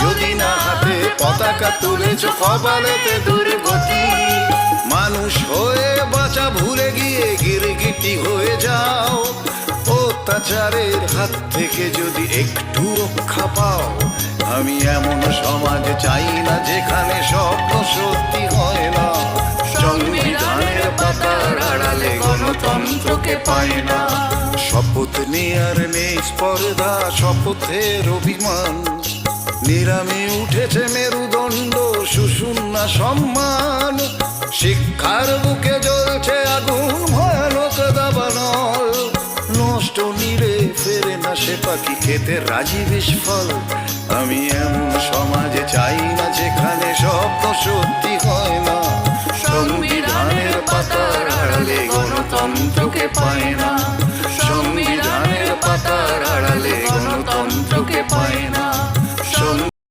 যদি না হাতে পতাকা তুলেছ কপালেতে দুর্গতি, মানুষ হয়ে বাঁচা ভুলে গিয়ে গিরগিটি হয়ে যাও। অত্যাচারের হাত থেকে যদি একটু রক্ষা পাও, আমি এমন সমাজ চাই না যেখানে স্বপ্ন সত্যি হয় না। সংবিধানের পাতার আড়ালে গণতন্ত্রকে পায় না। শপথ নেয়ার নেই স্পর্ধা, শপথের অভিমান। নিরামি উঠেছে মেরুদণ্ড সুষুন্না সম্মান। শিক্ষার বুকে জ্বলছে আগুন, ভয়ানক দাবানল। নষ্ট নিরে ফেরে না সে পাখি, খেতে রাজি বিস্ফল আমি এমন সমাজে চাই না যেখানে স্বপ্ন সত্যি হয় না। সংবিধানের পাতার আড়ালে গণতন্ত্রকে পায় না। সংবিধানের পাতার আড়ালে গণতন্ত্রকে পায় না।